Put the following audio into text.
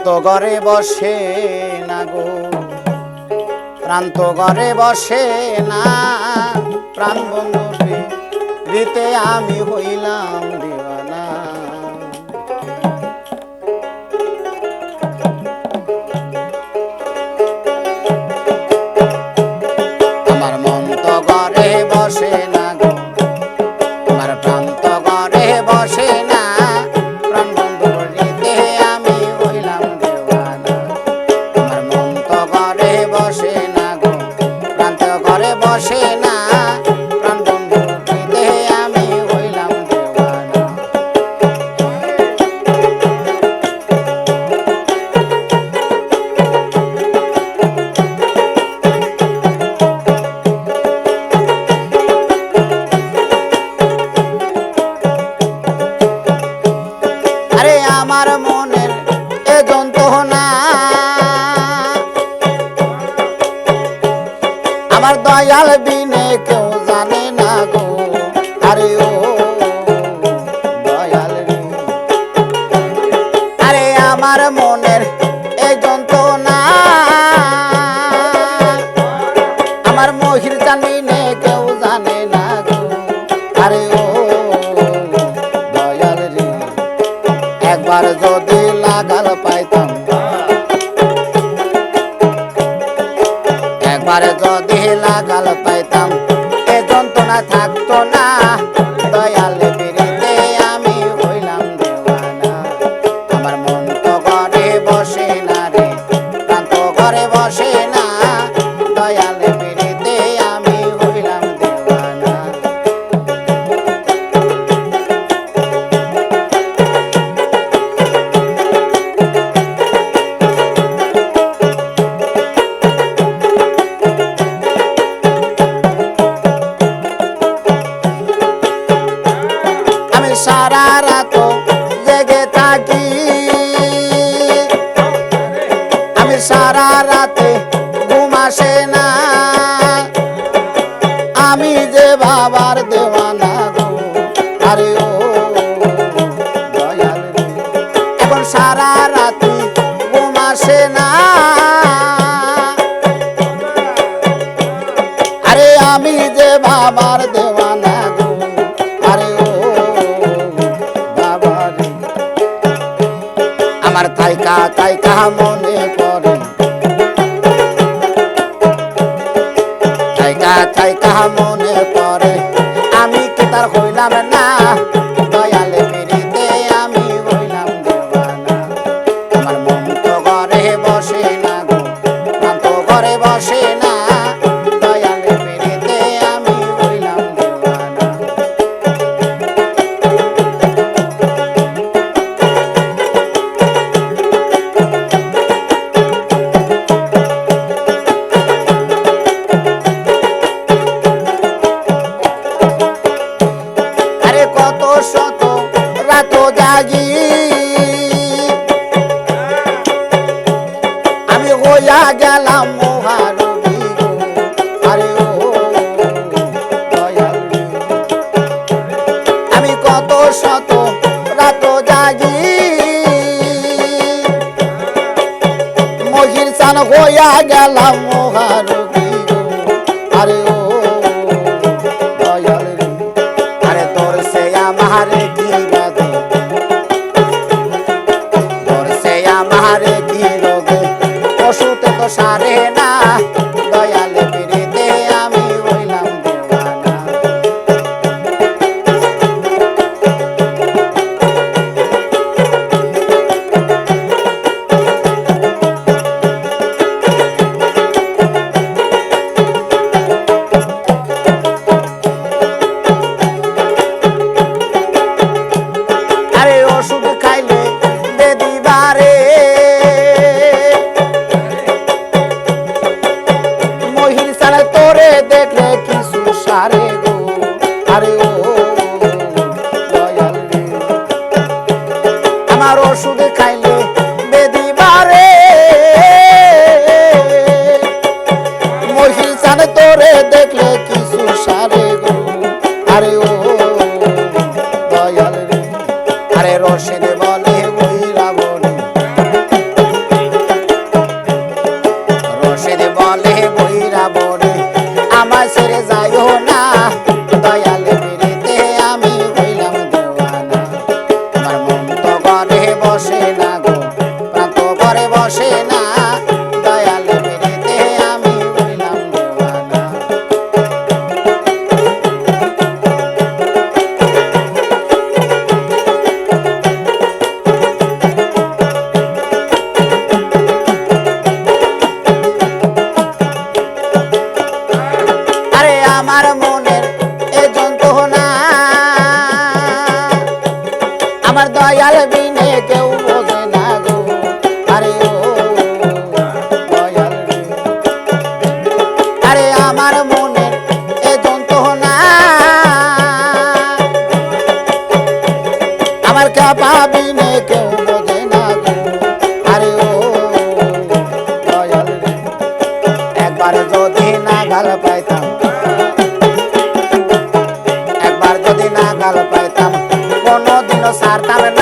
প্রান্ত ঘরে বসে না গো। প্রান্ত ঘরে বসে না প্রাণ বন্ধু দিতে আমি হইলাম দয়াল বিনে কেউ জানে না গো। আরে ও, দয়াল আরে আমার মনের এই যন্ত্রণা। আমার মহির জানিনে কেউ জানে না গো। আরে ও, দয়াল একবার যদি লাগাল পাইতাম। একবার যদি সারা রাতে ঘুম আসে না। আমি যে বাবার দেওয়ানা আরে ও এখন সারা রাতে ঘুম আসে না। আরে আমি যে বাবার দেওয়ানা গো, আরে ও বাবা রে। আমার তাইকা তাইকা মনে তাইকা তাহা মনে পড়ে। আমি কি তার হইলাম না? হইয়া গেলাম। আমি কত শত রাত জাগি। মহির চান হইয়া গেলাম মহারবি তোরে দেখলে কি সুসারে গো? আমার মনের এ যন্ত্রণা। আমার দয়াল বিনে কেউ বোঝে না গো। আরে আরে আমার মনের এ যন্ত্রণা। আমার কাপা বিনে কেউ না যদি যদি নাগাল পাইতাম sartar